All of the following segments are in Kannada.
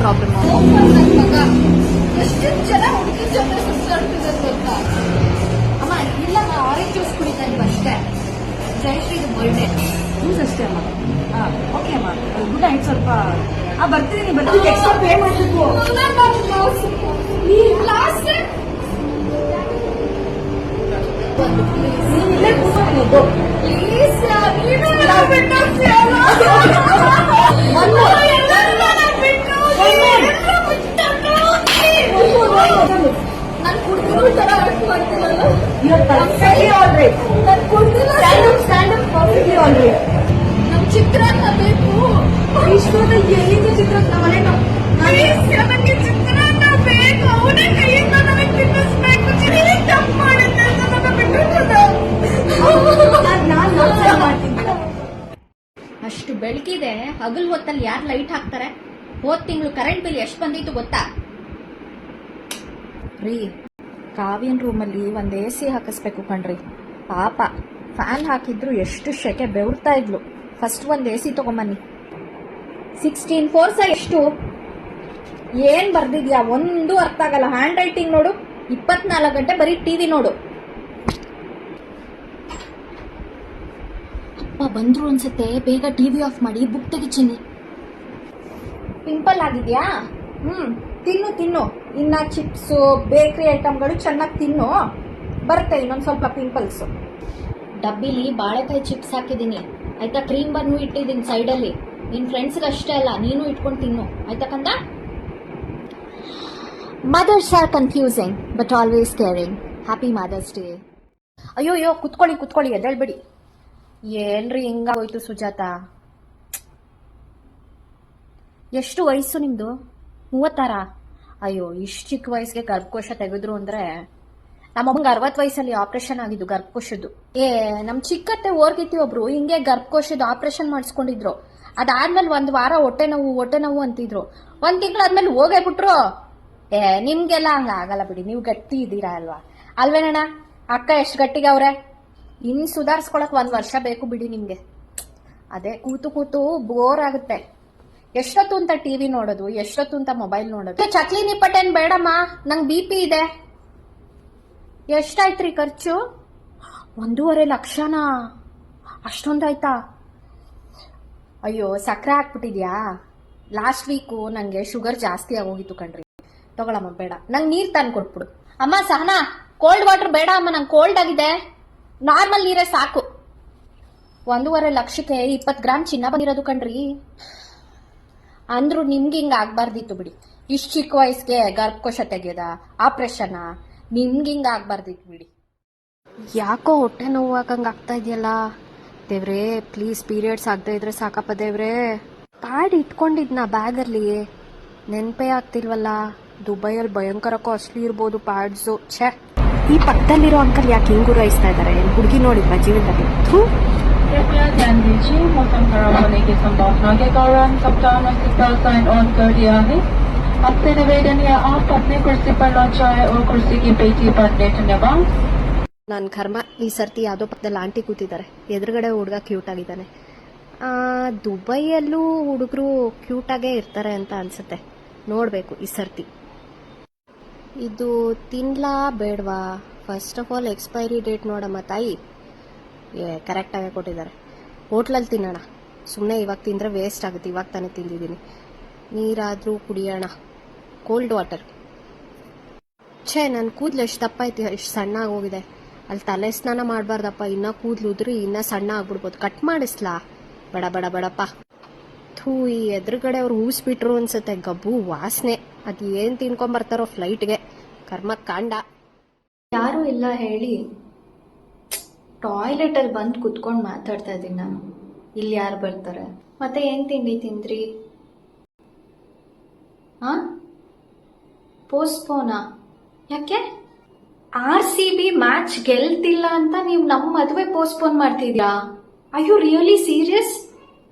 ಪ್ರಾಬ್ಲಮ್ ಎಷ್ಟು ಜನ ಹುಡುಗಿ ಜೊತೆ ಸುತ್ತಾಡ್ತಿದ್ದಾರೆ ಗೊತ್ತಾ ಅಮ್ಮ ಇಲ್ಲ ಆರೆಂಜ್ ಜ್ಯೂಸ್ ಕುಡಿತಾ ಇದ್ವಿ ಅಷ್ಟೇ ಜಯಶ್ರೀ ಬರ್ಡೇ ಜ್ಯೂಸ್ ಅಷ್ಟೇ ಅಮ್ಮ ಓಕೆ ಅಮ್ಮ ಗುಡ್ ನೈಟ್ ಸ್ವಲ್ಪ ಆ ಬರ್ತೀನಿ ಬರ್ತೀನಿ ಎಕ್ಸ್ಟ್ರಾ ಪೇ ಮಾಡಬೇಕು ಇಲ್ಲೇ ಕೂತ್ಕೊಂಡು ನಾನು ಅಷ್ಟು ಬೆಳಕಿದೆ ಹಗಲ್ ಹೊತ್ತಲ್ಲಿ ಯಾರು ಲೈಟ್ ಹಾಕ್ತಾರೆ? ಹೋದ್ ತಿಂಗಳು ಕರೆಂಟ್ ಬಿಲ್ ಎಷ್ಟು ಬಂದಿತ್ತು ಗೊತ್ತಾ? ರೀ ಕಾವ್ಯನ್ ರೂಮಲ್ಲಿ ಒಂದು ಎ ಸಿ ಹಾಕಿಸ್ಬೇಕು ಕಣ್ರಿ. ಪಾಪ ಫ್ಯಾನ್ ಹಾಕಿದ್ರು ಎಷ್ಟು ಶೆಕೆ ಬೆವರ್ತಾ ಇದ್ಲು. ಫಸ್ಟ್ ಒಂದು ಎ ಸಿ ತಗೊಂಬನ್ನಿ. ಸಿಕ್ಸ್ಟೀನ್ ಫೋರ್ಸ ಎಷ್ಟು? ಏನ್ ಬರ್ದಿದ್ಯಾ? ಒಂದು ಅರ್ಥ ಆಗಲ್ಲ. ಹ್ಯಾಂಡ್ ರೈಟಿಂಗ್ ನೋಡು. ಇಪ್ಪತ್ನಾಲ್ಕು ಗಂಟೆ ಬರೀ ಟಿವಿ ನೋಡು. ಅಪ್ಪ, ಬಂದ್ರು ಅನ್ಸುತ್ತೆ. ಬೇಗ ಟಿವಿ ಆಫ್ ಮಾಡಿ ಬುಕ್ ತೆಗಿಚಿನಿ ಪಿಂಪಲ್ ಆಗಿದ್ಯಾ? ಹ್ಮ್ ತಿನ್ನು ತಿನ್ನು. ಇನ್ನ ಚಿಪ್ಸು ಬೇಕರಿ ಐಟಮ್ಗಳು ಚೆನ್ನಾಗಿ ತಿನ್ನು. ಬರುತ್ತೆ ಇನ್ನೊಂದು ಸ್ವಲ್ಪ ಪಿಂಪಲ್ಸ್ ಡಬ್ಬಿಲಿ ಬಾಳೆಕಾಯಿ ಚಿಪ್ಸ್ ಹಾಕಿದೀನಿ ಆಯ್ತಾ? ಕ್ರೀಮ್ ಬನ್ನು ಇಟ್ಟಿದ್ದೀನಿ ಸೈಡಲ್ಲಿ ನಿನ್ ಫ್ರೆಂಡ್ಸ್ಗೆ ಅಷ್ಟೇ ಅಲ್ಲ ನೀನು ಇಟ್ಕೊಂಡು ತಿನ್ನು. ಆಯ್ತಾ ಕಂದ? Mothers are confusing but always caring happy mother's day ಅಯ್ಯೋ ಅಯ್ಯೋ ಕುತ್ಕೊಳ್ಳಿ ಕುತ್ಕೊಳ್ಳಿ ಎದ್ದೇಳ್ಬಿಡಿ. ಏನ್ರಿ ಹಿಂಗಾಗೋಯ್ತು ಸುಜಾತ? ಎಷ್ಟು ವಯಸ್ಸು ನಿಮ್ದು? ಮೂವತ್ತಾರ? ಅಯ್ಯೋ, ಇಷ್ಟು ಚಿಕ್ಕ ವಯಸ್ಸಿಗೆ ಗರ್ಭಕೋಶ ತೆಗೆದ್ರು ಅಂದ್ರೆ ನಮ್ಮಮ್ಮಂಗೆ ಅರವತ್ತು ವಯಸ್ಸಲ್ಲಿ ಆಪರೇಷನ್ ಆಗಿದ್ದು ಗರ್ಭಕೋಶದ್ದು. ಏ, ನಮ್ ಚಿಕ್ಕತ್ತೆ ಓರ್ಗಿತಿ ಒಬ್ರು ಹಿಂಗೆ ಗರ್ಭಕೋಶದ ಆಪರೇಷನ್ ಮಾಡಿಸ್ಕೊಂಡಿದ್ರು. ಅದಾದ್ಮೇಲೆ ಒಂದ್ ವಾರ ಹೊಟ್ಟೆ ನೋವು ಹೊಟ್ಟೆ ನೋವು ಅಂತಿದ್ರು. ಒಂದ್ ತಿಂಗಳಾದ್ಮೇಲೆ ಹೋಗೇ ಬಿಟ್ರು. ಏ, ನಿಮ್ಗೆಲ್ಲ ಹಂಗ ಆಗಲ್ಲ ಬಿಡಿ, ನೀವು ಗಟ್ಟಿ ಇದ್ದೀರಾ ಅಲ್ವಾ? ಅಲ್ವೇನಣ್ಣ ಅಕ್ಕ ಎಷ್ಟು ಗಟ್ಟಿಗೆ ಅವ್ರೆ? ಇನ್ ಸುಧಾರಿಸ್ಕೊಳಕ್ ಒಂದ್ ವರ್ಷ ಬೇಕು ಬಿಡಿ ನಿಮ್ಗೆ. ಅದೇ ಕೂತು ಕೂತು ಬೋರ್ ಆಗುತ್ತೆ. ಎಷ್ಟೊತ್ತು ಅಂತ ಟಿವಿ ನೋಡೋದು, ಎಷ್ಟೊತ್ತು ಅಂತ ಮೊಬೈಲ್ ನೋಡೋದು? ಚಕ್ಲಿ ನಿಪ್ಪಟ್ಟೇನ್ ಬೇಡಮ್ಮ, ನಂಗೆ ಬಿ ಪಿ ಇದೆ. ಎಷ್ಟಾಯ್ತ್ರಿ ಖರ್ಚು? ಒಂದೂವರೆ ಲಕ್ಷನಾ? ಅಷ್ಟೊಂದಾಯ್ತಾ? ಅಯ್ಯೋ ಸಕ್ಕರೆ ಹಾಕ್ಬಿಟ್ಟಿದ್ಯಾ? ಲಾಸ್ಟ್ ವೀಕು ನಂಗೆ ಶುಗರ್ ಜಾಸ್ತಿ ಆಗೋಗಿತ್ತು ಕಣ್ರಿ. ತಗೊಳಮ್ಮ, ಬೇಡ. ನಂಗೆ ನೀರ್ ತಂದು ಕೊಟ್ಬಿಡು. ಅಮ್ಮ, ಸಹನಾ ಕೋಲ್ಡ್ ವಾಟರ್ ಬೇಡ ಅಮ್ಮ, ನಂಗೆ ಕೋಲ್ಡ್ ಆಗಿದೆ. ನಾರ್ಮಲ್ ನೀರೇ ಸಾಕು. ಒಂದೂವರೆ ಲಕ್ಷಕ್ಕೆ ಇಪ್ಪತ್ತು ಗ್ರಾಮ್ ಚಿನ್ನ ಬಂದಿರೋದು ಕಣ್ರಿ. ಅಂದ್ರು ನಿಮ್ಗೆ ಹಿಂಗ ಆಗ್ಬಾರ್ದಿತ್ತು ಬಿಡಿ. ಇಷ್ಟು ಚಿಕ್ಕ ವಯಸ್ಸಿಗೆ ಗರ್ಭಕೋಶ ತೆಗೆದ ಆಪರೇಷನ್? ನಿಮ್ಗೆ ಹಿಂಗ ಆಗ್ಬಾರ್ದಿತ್ತು ಬಿಡಿ. ಯಾಕೋ ಹೊಟ್ಟೆ ನೋವು ಹಾಕಂಗ ಆಗ್ತಾ ಇದೆಯಲ್ಲ? ದೇವ್ರೇ ಪ್ಲೀಸ್ ಪೀರಿಯಡ್ಸ್ ಆಗದೆ ಇದ್ರೆ ಸಾಕಪ್ಪ ದೇವ್ರೇ. ಕಾರ್ಡ್ ಇಟ್ಕೊಂಡಿದ್ನ ಬ್ಯಾಗಲ್ಲಿ? ನೆನಪೇ ಆಗ್ತಿಲ್ವಲ್ಲ? ದುಬೈಯಲ್ಲಿ ಭಯಂಕರ ಕಾಸ್ಟ್ಲಿ ಇರ್ಬೋದು ಪ್ಯಾಡ್ಸು ಛೆ! ಈ ಪಕ್ಕದಲ್ಲಿರೋ ಅಂಕಲ್ ಯಾಕೆ ಹಿಂಗ್ ಗುರಾಯಿಸ್ತಾ ಇದ್ದಾರೆ ಹುಡುಗಿ ನೋಡಿದ್ವಾ ಜೀವನದಲ್ಲಿ. ಥೂ! कृपया ध्यान दीजिए मौसम खराब होने की संभावना के कारण कप्तान अस्पताल साइन ऑन कर दिया है आपसे निवेदन है आप अपनी कुर्सी पर लौट जाए और कुर्सी की पेटी पर लेटने बाद ನನ್ನ ಕರ್ಮ ಈ ಸರ್ತಿ ಯಾವುದೋ ಪಕ್ಕದಲ್ಲಿ ಆಂಟಿ ಕೂತಿದ್ದಾರೆ ಎದುರುಗಡೆ ಹುಡುಗ ಕ್ಯೂಟ್ ಆಗಿದ್ದಾನೆ ಆ, ದುಬೈಯಲ್ಲೂ ಹುಡುಗರು ಕ್ಯೂಟಾಗೇ ಇರ್ತಾರೆ ಅಂತ ಅನ್ಸುತ್ತೆ ನೋಡಬೇಕು ಈ ಸರ್ತಿ ಇದು ತಿನ್ಲಾ ಬೇಡವಾ first of all expiry date ನೋಡಮ್ಮ ತಾಯಿ ಏ ಕರೆಕ್ಟಾಗೇ ಕೊಟ್ಟಿದ್ದಾರೆ. ಹೋಟ್ಲಲ್ಲಿ ತಿನ್ನೋಣ. ಸುಮ್ಮನೆ ಇವಾಗ ತಿಂದರೆ ವೇಸ್ಟ್ ಆಗುತ್ತೆ. ಇವಾಗ ತಾನೇ ತಿಂದಿದ್ದೀನಿ. ನೀರಾದರೂ ಕುಡಿಯೋಣ. ಕೋಲ್ಡ್ ವಾಟರ್ ಛೇ ನನ್ನ ಕೂದಲು ಎಷ್ಟು ದಪ್ಪ ಐತಿ ಎಷ್ಟು ಸಣ್ಣ ಆಗೋಗಿದೆ ಅಲ್ಲಿ ತಲೆ ಸ್ನಾನ ಮಾಡಬಾರ್ದಪ್ಪ. ಇನ್ನ ಕೂದಲು ಉದ್ರಿ, ಇನ್ನ ಸಣ್ಣ ಆಗ್ಬಿಡ್ಬೋದು. ಕಟ್ ಮಾಡಿಸ್ಲಾ? ಬಡ ಬಡ, ಬಡಪ್ಪ. ಥೂ, ಈ ಎದುರುಗಡೆ ಅವ್ರು ಹೂಸ್ಬಿಟ್ರು ಅನ್ಸುತ್ತೆ. ಗಬ್ಬು, ವಾಸನೆ. ಅದು ಏನು ತಿನ್ಕೊಂಬರ್ತಾರೋ ಫ್ಲೈಟ್ಗೆ ಕರ್ಮ ಕಾಂಡ ಯಾರು ಇಲ್ಲ ಹೇಳಿ. ಟಾಯ್ಲೆಟಲ್ಲಿ ಬಂದು ಕುತ್ಕೊಂಡು ಮಾತಾಡ್ತಾ ಇದ್ದೀನಿ ನಾನು. ಇಲ್ಲಿ ಯಾರು ಬರ್ತಾರೆ? ಮತ್ತೆ ಏನು ತಿಂಡಿ ತಿಂದ್ರಿ? ಹಾ ಪೋಸ್ಟ್ಪೋನಾ ಯಾಕೆ? ಆರ್ ಸಿ ಬಿ ಮ್ಯಾಚ್ ಗೆಲ್ತಿಲ್ಲ ಅಂತ ನೀವು ನಮ್ಮ ಮದುವೆ ಪೋಸ್ಟ್ಪೋನ್ ಮಾಡ್ತಿದ್ಯಾ I you really serious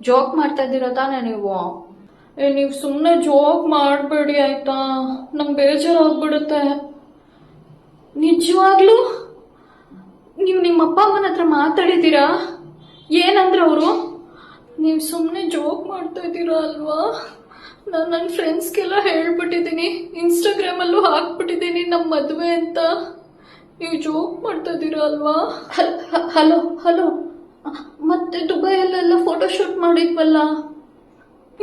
joke ಮಾಡ್ತಾ ಇದ್ದೀರಾ ತಾನೇ ನೀವು ನೀವು ಸುಮ್ಮನೆ ಜೋಕ್ ಮಾಡಬೇಡಿ ಆಯ್ತಾ? ಬೇಜಾರು ಬೇಜಾರಾಗ್ಬಿಡುತ್ತೆ. ನಿಜವಾಗ್ಲೂ? ನೀವು ನಿಮ್ಮ ಅಪ್ಪ ಅಮ್ಮನ ಹತ್ರ ಮಾತಾಡಿದ್ದೀರಾ? ಏನಂದ್ರೆ ಅವರು? ನೀವು ಸುಮ್ಮನೆ ಜೋಕ್ ಮಾಡ್ತಾ ಇದ್ದೀರಾ ಅಲ್ವಾ? ನಾನು ನನ್ನ ಫ್ರೆಂಡ್ಸ್ಗೆಲ್ಲ ಹೇಳ್ಬಿಟ್ಟಿದ್ದೀನಿ. ಇನ್ಸ್ಟಾಗ್ರಾಮಲ್ಲೂ ಹಾಕ್ಬಿಟ್ಟಿದ್ದೀನಿ ನಮ್ಮ ಮದುವೆ ಅಂತ. ನೀವು ಜೋಕ್ ಮಾಡ್ತಾ ಇದ್ದೀರಾ ಅಲ್ವಾ? ಹಲೋ ಹಲೋ ಮತ್ತೆ ದುಬೈಯಲ್ಲೆಲ್ಲ ಫೋಟೋ ಶೂಟ್ ಮಾಡಿದ್ವಲ್ಲ?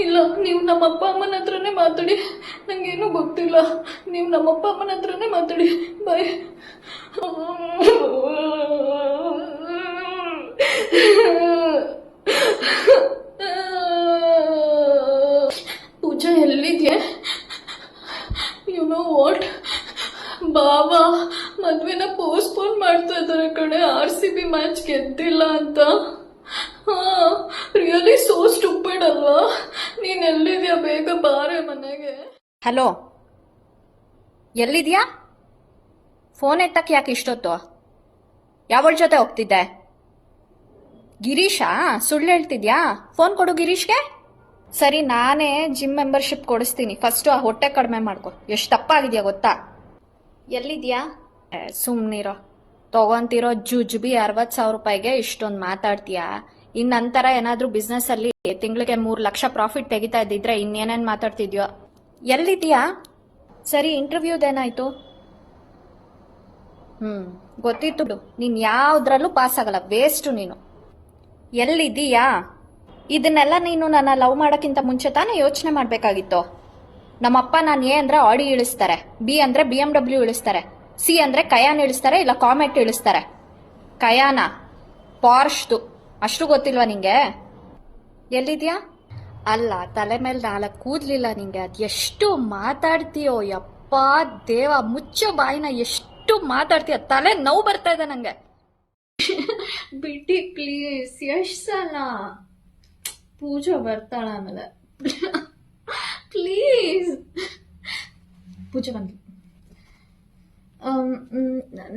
ಇಲ್ಲ, ನೀವು ನಮ್ಮ ಅಪ್ಪ ಅಮ್ಮನ ಹತ್ರನೇ ಮಾತಾಡಿ. ನಂಗೇನು ಗೊತ್ತಿಲ್ಲ. ನೀವು ನಮ್ಮ ಅಪ್ಪ ಅಮ್ಮನ ಹತ್ರನೇ ಮಾತಾಡಿ. ಬಾಯ್. ಪೂಜಾ ಎಲ್ಲಿದೆ ಯು ನೋ ವಾಟ್ ಬಾಬಾ ಮದುವೆನ ಪೋಸ್ಟ್ಪೋನ್ ಮಾಡ್ತಾ ಇದ್ದಾರೆ ಕಡೆ ಆರ್ ಸಿ ಬಿ ಮ್ಯಾಚ್ ಗೆದ್ದಿಲ್ಲ ಅಂತ. ಹಾ ರಿಯಲಿ ಸೋ ಸ್ಟುಪಿಡ್ ಅಲ್ವಾ? ನೀನ್ ಎಲ್ಲಿದ್ಯಾ ಬೇಗ ಬಾರೆ ಮನೆಗೆ. ಹಲೋ, ಎಲ್ಲಿದ್ಯಾ? ಫೋನ್ ಎತ್ತಕ್ಕೆ ಯಾಕೆ ಇಷ್ಟೊತ್ತು? ಯಾವಳ ಜೊತೆ ಹೋಗ್ತಿದ್ದೆ? ಗಿರೀಶಾ, ಸುಳ್ಳು ಹೇಳ್ತಿದ್ಯಾ? ಫೋನ್ ಕೊಡು ಗಿರೀಶ್ಗೆ. ಸರಿ, ನಾನೇ ಜಿಮ್ ಮೆಂಬರ್ಶಿಪ್ ಕೊಡಿಸ್ತೀನಿ. ಫಸ್ಟು ಆ ಹೊಟ್ಟೆ ಕಡಿಮೆ ಮಾಡ್ಕೊ. ಎಷ್ಟು ತಪ್ಪಾಗಿದ್ಯಾ ಗೊತ್ತಾ? ಎಲ್ಲಿದ್ಯಾ? ಸುಮ್ಮನಿರೋ ತಗೊಂತಿರೋ ಜುಜ್ಬಿ ಅರವತ್ತು ಸಾವಿರ ರೂಪಾಯಿಗೆ ಇಷ್ಟೊಂದು ಮಾತಾಡ್ತೀಯಾ? ಇನ್ ನಂತರ ಏನಾದ್ರೂ ಬಿಸ್ನೆಸ್ ಅಲ್ಲಿ ತಿಂಗಳಿಗೆ ಮೂರು ಲಕ್ಷ ಪ್ರಾಫಿಟ್ ತೆಗಿತಾ ಇದ್ದಿದ್ರೆ ಇನ್ನೇನೇನ್ ಮಾತಾಡ್ತಿದ್ಯೋ? ಎಲ್ಲಿದ್ಯಾ ಸರಿ ಇಂಟರ್ವ್ಯೂದೇನಾಯ್ತು ಹ್ಮ್, ಗೊತ್ತಿತ್ತು ನೀನ್ ಯಾವ್ದ್ರಲ್ಲೂ ಪಾಸ್ ಆಗಲ್ಲ ವೇಸ್ಟ್ ನೀನು. ಎಲ್ಲಿದ್ದೀಯಾ? ಇದನ್ನೆಲ್ಲ ನೀನು ನನ್ನ ಲವ್ ಮಾಡೋಕ್ಕಿಂತ ಮುಂಚೆ ತಾನೇ ಯೋಚನೆ ಮಾಡಬೇಕಾಗಿತ್ತು? ನಮ್ಮಪ್ಪ ನಾನು ಎ ಅಂದ್ರೆ ಆಡಿ ಇಳಿಸ್ತಾರೆ, ಬಿ ಅಂದ್ರೆ ಬಿ ಎಂ ಡಬ್ಲ್ಯೂ ಇಳಿಸ್ತಾರೆ, ಸಿ ಅಂದ್ರೆ ಕಯಾನ್ ಇಳಿಸ್ತಾರೆ, ಇಲ್ಲ ಕಾಮೆಟ್ ಇಳಿಸ್ತಾರೆ. ಕಯಾನ ಪಾರ್ಶ್ದು ಅಷ್ಟು ಗೊತ್ತಿಲ್ವಾ ನಿಂಗೆ? ಎಲ್ಲಿದ್ಯಾ? ಅಲ್ಲ, ತಲೆ ಮೇಲೆ ನಾಲ್ಕು ಕೂದ್ಲಿಲ್ಲ ನಿಂಗೆ. ಅದು ಎಷ್ಟು ಮಾತಾಡ್ತೀಯೋ ಯಪ್ಪ ದೇವ, ಮುಚ್ಚ ಬಾಯಿನ ಎಷ್ಟು ಮಾತಾಡ್ತೀಯ, ತಲೆ ನೋವು ಬರ್ತಾ ಇದೆ ನಂಗೆ. ಬಿಡಿ ಪ್ಲೀಸ್ ಎಷ್ಟು ಸಲ ಪೂಜಾ ಬರ್ತಾಳ ಆಮೇಲೆ? ಪ್ಲೀಸ್ ಪೂಜೆ ಬಂದು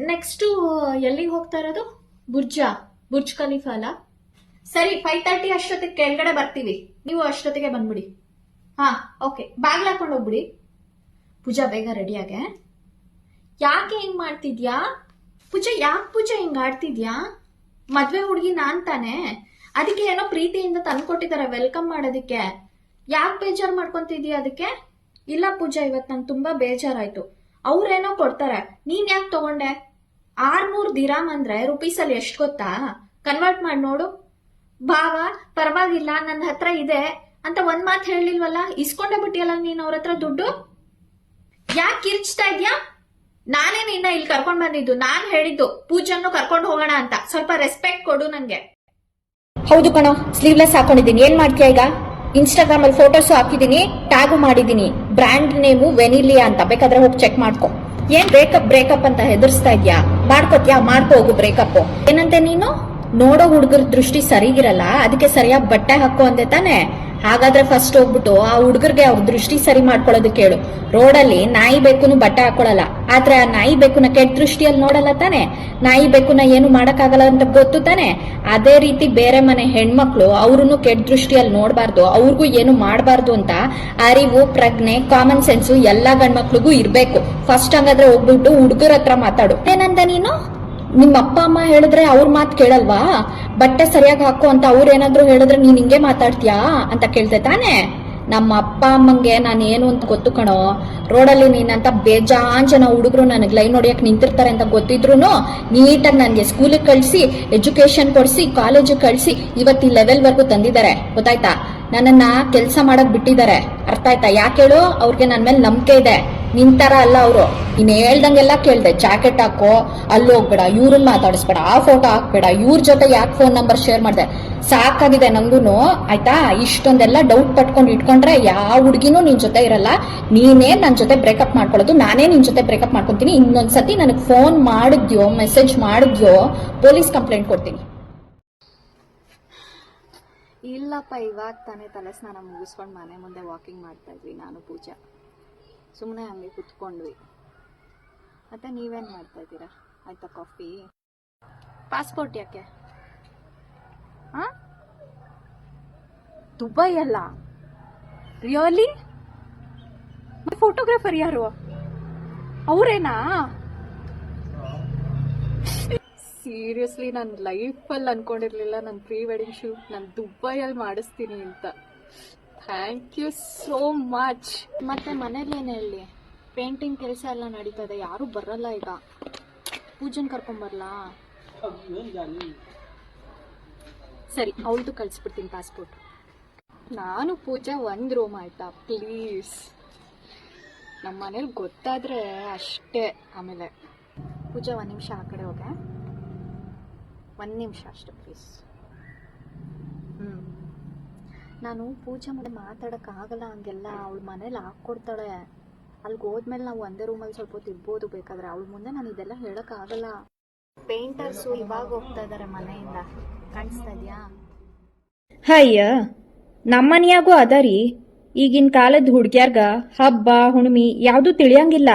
ನೆಕ್ಸ್ಟು ಎಲ್ಲಿಗೆ ಹೋಗ್ತಾ ಇರೋದು? ಬುರ್ಜಾ, ಬುರ್ಜ್ ಖಲೀಫಾ ಅಲ್ಲ? ಸರಿ ಫೈವ್ ತರ್ಟಿ ಅಷ್ಟೊತ್ತಿಗೆ ಕೆಳಗಡೆ ಬರ್ತೀವಿ. ನೀವು ಅಷ್ಟೊತ್ತಿಗೆ ಬಂದ್ಬಿಡಿ. ಹಾ ಓಕೆ ಬ್ಯಾಗ್ ಹಾಕೊಂಡು ಹೋಗ್ಬಿಡಿ. ಪೂಜಾ, ಬೇಗ ರೆಡಿಯಾಗೆ ಯಾಕೆ ಹಿಂಗ್ ಮಾಡ್ತಿದ್ಯಾ? ಪೂಜಾ, ಯಾಕೆ ಪೂಜಾ ಹಿಂಗ್ ಆಡ್ತಿದ್ಯಾ? ಮದ್ವೆ ಹುಡುಗಿ ನಾನ್ ತಾನೆ. ಅದಕ್ಕೆ ಏನೋ ಪ್ರೀತಿಯಿಂದ ತಂದ್ಕೊಟ್ಟಿದ್ದಾರೆ ವೆಲ್ಕಮ್ ಮಾಡೋದಕ್ಕೆ. ಯಾಕೆ ಬೇಜಾರ್ ಮಾಡ್ಕೊಂತಿದ್ಯಾ ಅದಕ್ಕೆ? ಇಲ್ಲ ಪೂಜಾ ಇವತ್ತು ನಂಗೆ ತುಂಬಾ ಬೇಜಾರಾಯ್ತು. ಅವ್ರೇನೋ ಕೊಡ್ತಾರೆ. ನೀನ್ ಯಾಕೆ ತಗೊಂಡೆ? ಆರ್ನೂರ್ ದಿರಾಮ್ ಅಂದ್ರೆ ರುಪೀಸ್ ಅಲ್ಲಿ ಎಷ್ಟು ಗೊತ್ತಾ? ಕನ್ವರ್ಟ್ ಮಾಡಿ ನೋಡು. ಭಾವ, ಪರವಾಗಿಲ್ಲ ನನ್ನ ಹತ್ರ ಇದೆ ಅಂತ ಒಂದ್ ಮಾತು ಹೇಳಿಲ್ವಲ್ಲ ಇಸ್ಕೊಂಡೆ ಬಿಟ್ಟಿಯಲ್ಲ ನೀನ್ ಅವ್ರ ಹತ್ರ ದುಡ್ಡು? ಯಾಕೆ ಕಿರ್ಚ್ತಾ ಇದ್ಯಾ? ನಾನೇ ನಿನ್ನ ಇಲ್ಲಿ ಕರ್ಕೊಂಡ್ ಬಂದಿದ್ದು. ನಾನ್ ಹೇಳಿದ್ದು, ಪೂಜನ್ನು ಕರ್ಕೊಂಡು ಹೋಗೋಣ ಅಂತ. ಸ್ವಲ್ಪ ರೆಸ್ಪೆಕ್ಟ್ ಕೊಡು ನಂಗೆ. ಹೌದು ಕಣೋ ಸ್ಲೀವ್ಲೆಸ್ ಹಾಕೊಂಡಿದ್ದೀನಿ. ಏನ್ ಮಾಡ್ತೀಯ ಈಗ? ಇನ್ಸ್ಟಾಗ್ರಾಮ್ ಅಲ್ಲಿ ಫೋಟೋಸ್ ಹಾಕಿದೀನಿ ಟ್ಯಾಗು ಮಾಡಿದೀನಿ. ಬ್ರ್ಯಾಂಡ್ ನೇಮು ವೆನಿಲಿಯಾ ಅಂತ. ಬೇಕಾದ್ರೆ ಹೋಗಿ ಚೆಕ್ ಮಾಡ್ಕೊ. ಏನ್ ಬ್ರೇಕಪ್ ಬ್ರೇಕಪ್ ಅಂತ ಹೆದರ್ಸ್ತಾ ಇದ್ಯಾ? ಮಾಡ್ಕೋತ್ಯಾ? ಮಾಡ್ಕೋ ಹೋಗು ಬ್ರೇಕಪ್ ಏನಂತೆ ನೀನು? ನೋಡೋ ಹುಡುಗರ ದೃಷ್ಟಿ ಸರಿಗಿರಲ್ಲ, ಅದಕ್ಕೆ ಸರಿಯಾಗಿ ಬಟ್ಟೆ ಹಾಕೋ ಅಂದೆ ತಾನೆ? ಹಾಗಾದ್ರೆ ಫಸ್ಟ್ ಹೋಗ್ಬಿಟ್ಟು ಆ ಹುಡುಗರಿಗೆ ಅವ್ರ ದೃಷ್ಟಿ ಸರಿ ಮಾಡ್ಕೊಳ್ಳೋದಕ್ಕೆ ಹೇಳು ರೋಡಲ್ಲಿ ನಾಯಿ ಬೇಕುನು ಬಟ್ಟೆ ಹಾಕೊಳ್ಳಲ್ಲ, ಆದ್ರೆ ಆ ನಾಯಿ ಬೇಕುನ ಕೆಟ್ಟ ದೃಷ್ಟಿಯಲ್ಲಿ ನೋಡಲ್ಲ ತಾನೆ? ನಾಯಿ ಬೇಕುನ ಏನು ಮಾಡಕ್ಕಾಗಲ್ಲ ಅಂತ ಗೊತ್ತು ತಾನೆ? ಅದೇ ರೀತಿ ಬೇರೆ ಮನೆ ಹೆಣ್ಮಕ್ಳು ಅವ್ರನ್ನು ಕೆಟ್ಟ ದೃಷ್ಟಿಯಲ್ಲಿ ನೋಡಬಾರ್ದು, ಅವ್ರಿಗೂ ಏನು ಮಾಡಬಾರ್ದು ಅಂತ ಅರಿವು, ಪ್ರಜ್ಞೆ ಕಾಮನ್ ಸೆನ್ಸು ಎಲ್ಲಾ ಗಂಡ್ಮಕ್ಳಿಗೂ ಇರ್ಬೇಕು. ಫಸ್ಟ್ ಹಂಗಾದ್ರೆ ಹೋಗ್ಬಿಟ್ಟು ಹುಡುಗರ ಹತ್ರ ಮಾತಾಡು. ಏನಂದ ನೀನು? ನಿಮ್ಮ ಅಪ್ಪ, ಅಮ್ಮ ಹೇಳಿದ್ರೆ ಅವ್ರ ಮಾತು ಕೇಳಲ್ವಾ? ಬಟ್ಟೆ ಸರಿಯಾಗಿ ಹಾಕು ಅಂತ ಅವ್ರೇನಾದ್ರೂ ಹೇಳಿದ್ರೆ ನೀನ್ ಹಿಂಗೆ ಮಾತಾಡ್ತೀಯಾ ಅಂತ ಕೇಳ್ತೆ ತಾನೆ? ನಮ್ಮ ಅಪ್ಪ, ಅಮ್ಮಂಗೆ ನಾನು ಏನು ಅಂತ ಗೊತ್ತು ಕಣೋ. ರೋಡಲ್ಲಿ ನೀನಂತ ಬೇಜಾನ್ ಜನ ಹುಡುಗರು ನನಗೆ ಲೈನ್ ಹೊಡಿಯಕ್ ನಿಂತಿರ್ತಾರೆ ಅಂತ ಗೊತ್ತಿದ್ರು ನೀಟಾಗಿ ನನಗೆ ಸ್ಕೂಲಿಗೆ ಕಳಿಸಿ ಎಜುಕೇಶನ್ ಕೊಡಿಸಿ ಕಾಲೇಜಿಗೆ ಕಳಿಸಿ ಇವತ್ತು ಈ ಲೆವೆಲ್ವರೆಗೂ ತಂದಿದ್ದಾರೆ. ಗೊತ್ತಾಯ್ತಾ? ನನ್ನನ್ನ ಕೆಲಸ ಮಾಡಕ್ ಬಿಟ್ಟಿದ್ದಾರೆ. ಅರ್ಥ ಆಯ್ತಾ? ಯಾಕೆ ಹೇಳು? ಅವ್ರಿಗೆ ನನ್ನ ಮೇಲೆ ನಂಬಿಕೆ ಇದೆ. ನಿಂತರ ಅಲ್ಲ ಅವರು. ನೀನ್ ಹೇಳ್ದಂಗೆಲ್ಲ ಕೇಳ್ದೆ. ಜಾಕೆಟ್ ಹಾಕೋ, ಅಲ್ಲಿ ಹೋಗ್ಬೇಡ, ಇವ್ರನ್ನ ಮಾತಾಡಿಸ್ಬೇಡ, ಆ ಫೋಟೋ ಹಾಕ್ಬೇಡ, ಇವ್ರ ಜೊತೆ ಯಾಕೆ ಫೋನ್ ನಂಬರ್ ಶೇರ್ ಮಾಡಿದೆ? ಸಾಕಾಗಿದೆ ನಂಗೂನು. ಆಯ್ತಾ? ಇಷ್ಟೊಂದೆಲ್ಲ ಡೌಟ್ ಪಟ್ಕೊಂಡು ಇಟ್ಕೊಂಡ್ರೆ ಯಾವ ಹುಡುಗಿನೂ ನಿನ್ ಜೊತೆ ಇರಲ್ಲ. ನೀನೇ ನನ್ನ ಜೊತೆ ಬ್ರೇಕಪ್ ಮಾಡ್ಕೊಳ್ಳೋದು. ನಾನೇ ನಿನ್ ಜೊತೆ ಬ್ರೇಕಪ್ ಮಾಡ್ಕೊತೀನಿ. ಇನ್ನೊಂದ್ಸತಿ ನನಗೆ ಫೋನ್ ಮಾಡಿದ್ಯೋ ಮೆಸೇಜ್ ಮಾಡಿದ್ಯೋ, ಪೊಲೀಸ್ ಕಂಪ್ಲೇಂಟ್ ಕೊಡ್ತೀನಿ. ಇಲ್ಲಪ್ಪ, ಇವಾಗ ತಾನೇ ತಲೆ ಸ್ನಾನ ಮುಗಿಸ್ಕೊಂಡು ಮನೆ ಮುಂದೆ ವಾಕಿಂಗ್ ಮಾಡ್ತಾ ಇದ್ವಿ ನಾನು, ಪೂಜಾ. ಸುಮ್ಮನೆ ಹಂಗೆ ಕುತ್ಕೊಂಡ್ವಿ. ಮತ್ತೆ ನೀವೇನು ಮಾಡ್ತಾ ಇದ್ದೀರಾ? ಆಯ್ತಾ ಕಾಫಿ ಪಾಸ್ಪೋರ್ಟ್ ಯಾಕೆ? ಹಾಂ ದುಬೈ ಅಲ್ಲ? ರಿಯಲಿ ಫೋಟೋಗ್ರಾಫರ್ ಯಾರು? ಅವರೇನಾ? ಸೀರಿಯಸ್ಲಿ ನನ್ನ ಲೈಫಲ್ಲಿ ಅನ್ಕೊಂಡಿರ್ಲಿಲ್ಲ. ನನ್ನ ಪ್ರೀ ವೆಡ್ಡಿಂಗ್ ಶೂಟ್ ನಾನು ದುಬೈಯಲ್ಲಿ ಮಾಡಿಸ್ತೀನಿ ಅಂತ. ಥ್ಯಾಂಕ್ ಯು ಸೋ ಮಚ್ ಮತ್ತೆ ಮನೇಲಿ ಏನು ಹೇಳಿ? ಪೇಂಟಿಂಗ್ ಕೆಲಸ ಎಲ್ಲ ನಡೀತದೆ. ಯಾರೂ ಬರಲ್ಲ ಈಗ. ಪೂಜನ್ ಕರ್ಕೊಂಬರ್ಲಾ ಸರಿ, ಅವಳದು ಕಳಿಸ್ಬಿಡ್ತೀನಿ ಪಾಸ್ಪೋರ್ಟ್ ನಾನು ಪೂಜಾ ಒಂದು ರೂಮ್ ಆಯ್ತಾ? ಪ್ಲೀಸ್ ನಮ್ಮ ಮನೇಲಿ ಗೊತ್ತಾದ್ರೆ ಅಷ್ಟೇ ಆಮೇಲೆ. ಪೂಜಾ ಒಂದು ನಿಮಿಷ ಆ ಕಡೆ ಹೋಗೆ ಒಂದು ನಿಮಿಷ ಅಷ್ಟು ಪ್ಲೀಸ್ ಹ್ಞೂ ನಾನು ಪೂಜೆ ಮಾಡಿ ಮಾತಾಡೋಕ್ಕಾಗಲ್ಲ ಹಂಗೆಲ್ಲ ಅವಳು ಮನೇಲಿ ಹಾಕ್ಕೊಡ್ತಾಳೆ ಅಲ್ಲಿಗೆ ಹೋದ್ಮೇಲೆ ನಾವು ಒಂದೇ ರೂಮಲ್ಲಿ ಸ್ವಲ್ಪ ಹೊತ್ತು ಬೇಕಾದ್ರೆ. ಅವಳ ಮುಂದೆ ನಾನು ಇದೆಲ್ಲ ಹೇಳೋಕ್ಕಾಗಲ್ಲ. ಪೇಂಟರ್ಸು ಇವಾಗ ಹೋಗ್ತಾ ಇದ್ದಾರೆ ಮನೆಯಿಂದ. ಕಾಣಿಸ್ತಾ ಇದೆಯಾ? ಹಯ್ಯ ನಮ್ಮನೆಯಾಗೂ ಅದ ರೀ. ಈಗಿನ ಕಾಲದ ಹುಡ್ಗ್ಯಾರ್ಗ ಹಬ್ಬ, ಹುಣ್ಮಿ ಯಾವ್ದು ತಿಳಿಯಂಗಿಲ್ಲ.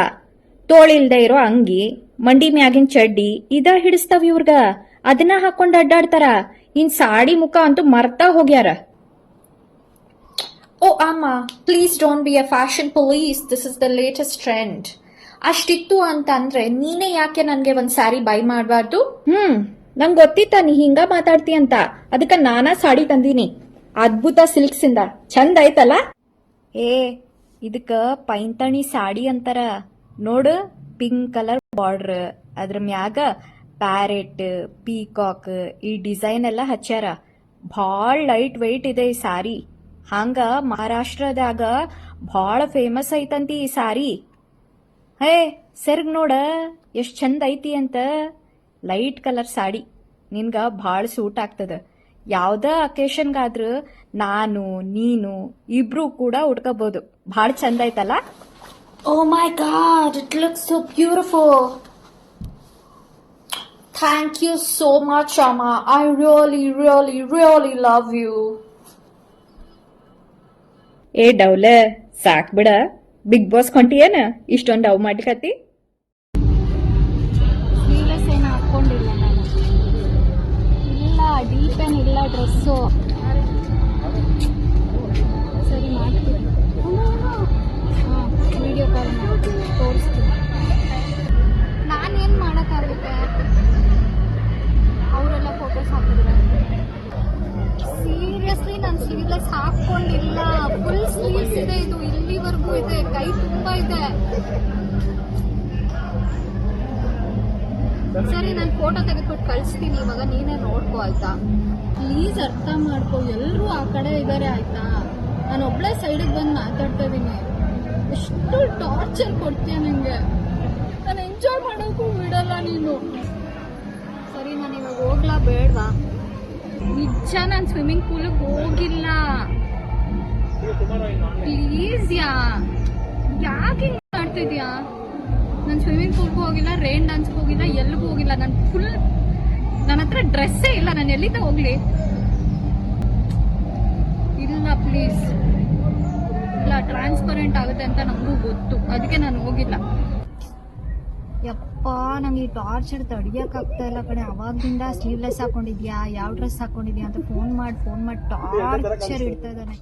ತೋಳಿಲ್ದೆ ಇರೋ ಅಂಗಿ, ಮಂಡಿ ಮ್ಯಾಗಿನ ಚಡ್ಡಿ ಇದ ಹಿಡಿಸ್ತಾವ ಇವ್ರಗ. ಅದನ್ನ ಹಾಕೊಂಡು ಅಡ್ಡಾಡ್ತಾರ. ಇನ್ ಸಾಡಿ ಮುಖ ಅಂತೂ ಮರ್ತಾ ಹೋಗ್ಯಾರ. ಓ ಅಮ್ಮ please don't be a fashion police this is the latest trend ಅಷ್ಟಿತ್ತು ಅಂತಂದ್ರೆ ನೀನೇ ಯಾಕೆ ನನಗೆ ಒಂದು ಸ್ಯಾರಿ ಬೈ ಮಾಡಬಾರ್ದು? ಹ್ಮ್ ನಂಗೆ ಗೊತ್ತಿತ್ತ ನೀ ಹಿಂಗ ಮಾತಾಡ್ತಿ ಅಂತ. ಅದಕ್ಕ ನಾನಾ ಸಾಡಿ ತಂದೀನಿ. ಅದ್ಭುತ ಸಿಲ್ಕ್ಸ್ ಇಂದ ಚಂದ ಐತಲ್ಲ ಏ ಇದಕ್ಕ ಪೈಂತಣಿ ಸಾಡಿ ಅಂತಾರ. ನೋಡು ಪಿಂಕ್ ಕಲರ್ ಬಾರ್ಡರ್ ಅದ್ರ ಮ್ಯಾಗ ಪ್ಯಾರೆಟ್ ಪೀಕಾಕ್ ಈ ಡಿಸೈನ್ ಎಲ್ಲ ಹಚ್ಚಾರ ಭಾಳ ಲೈಟ್ ವೆಯ್ಟ್ ಇದೆ ಈ ಸಾರಿ ಹಂಗ ಮಹಾರಾಷ್ಟ್ರದಾಗ ಭಾಳ ಫೇಮಸ್ ಐತಂತಿ ಈ ಸಾರಿ ಹೇ, ಸೆರ್ಗ್ ನೋಡ, ಎಷ್ಟು ಚಂದ ಐತಿ ಅಂತ. ಲೈಟ್ ಕಲರ್ ಸಾಡಿ ನಿನ್ಗ ಭಾಳ ಸೂಟ್ ಆಗ್ತದ. ಯಾವ್ದ ಅಕೇಶನ್ಗಾದ್ರೂ ನಾನು, ನೀನು ಇಬ್ರು ಕೂಡ ಉಟ್ಕೋಬಹುದು ಭಾಳ ಚಂದ ಐತಲ್ಲ? ಓ my God it look so beautiful. Thank you so much, Amma. I really, really, really love you. ಏ ಡೌಲ ಸಾಕ್ ಬಿಡ. ಬಿಗ್ ಬಾಸ್ ಕೊಂಟಿಯೇನ? ಇಷ್ಟೊಂದು ಡವ್ ಮಾಡ್ಲಿಕತ್ತಿ ಸ್ಲೀವ್ಲೆಸ್ ಏನು ಹಾಕ್ಕೊಂಡಿಲ್ಲ ನಾನು. ಇಲ್ಲ ಡೀಪ್ ಏನಿಲ್ಲ ಡ್ರೆಸ್ಸು ಸರಿ ಮಾಡ್ತೀನಿ. ವಿಡಿಯೋ ಕಾಲ್ ಮಾಡ್ತೀನಿ. ತೋರಿಸ್ತೀನಿ. ಫೋಟೋ ತೆಗೆದ್ಬಿಟ್ಟು ಕಳಿಸ್ತೀನಿ, ಇವಾಗ ನೀನೇ ನೋಡ್ಕೋ ಆಯ್ತಾ? ಪ್ಲೀಸ್ ಅರ್ಥ ಮಾಡ್ಕೋ ಎಲ್ಲರೂ ಆ ಕಡೆ ಇದ್ದಾರೆ ಆಯ್ತಾ? ನಾನು ಒಬ್ಳೆ ಸೈಡಿಗೆ ಬಂದು ಮಾತಾಡ್ತಾ ಇದ್ದೀನಿ ಎಷ್ಟು ಟಾರ್ಚರ್ ಕೊಡ್ತೀಯ ನನಗೆ ನಾನು ಎಂಜಾಯ್ ಮಾಡೋಕ್ಕೂ ಬಿಡಲ್ಲ ನೀನು. ಸರಿ, ನಾನು ಇವಾಗ ಹೋಗ್ಲಾ ಬೇಡವಾ? ನಿಜ ನಾನು ಸ್ವಿಮ್ಮಿಂಗ್ ಪೂಲಿಗೆ ಹೋಗಿಲ್ಲ. ಪ್ಲೀಸ್ ಯಾ. ಯಾಕೆ ಮಾಡ್ತಿದ್ಯಾ? ನಾನು ಸ್ವಿಮ್ಮಿಂಗ್ ಪೂಲ್ಗೂ ಹೋಗಿಲ್ಲ ರೈನ್ ಡಾನ್ಸ್ ಹೋಗಿಲ್ಲ ಎಲ್ಲಿಗೂ ಹೋಗಿಲ್ಲ. ನಾನು ಫುಲ್ ನನ್ನ ಹತ್ರ ಡ್ರೆಸ್ಸೇ ಇಲ್ಲ. ನಾನು ಎಲ್ಲಿಂದ ಹೋಗ್ಲಿ? ಇಲ್ಲ ಪ್ಲೀಸ್ ಇಲ್ಲ ಟ್ರಾನ್ಸ್ಪರೆಂಟ್ ಆಗುತ್ತೆ ಅಂತ ನಮಗೂ ಗೊತ್ತು. ಅದಕ್ಕೆ ನಾನು ಹೋಗಿಲ್ಲ. ಯಪ್ಪ ನಂಗೆ ಈ ಟಾರ್ಚರ್ ತಡಿಯೋಕ್ಕಾಗ್ತಾ ಇಲ್ಲ ಕಡೆ ಅವಾಗಿಂದ ಸ್ಲೀವ್ಲೆಸ್ ಹಾಕೊಂಡಿದ್ಯಾ? ಯಾವ ಡ್ರೆಸ್ ಹಾಕೊಂಡಿದ್ಯಾ ಅಂತ ಫೋನ್ ಮಾಡಿ ಫೋನ್ ಮಾಡಿ ಟಾರ್ಚರ್ ಇಡ್ತಾ ಇದ್ದಾನೆ.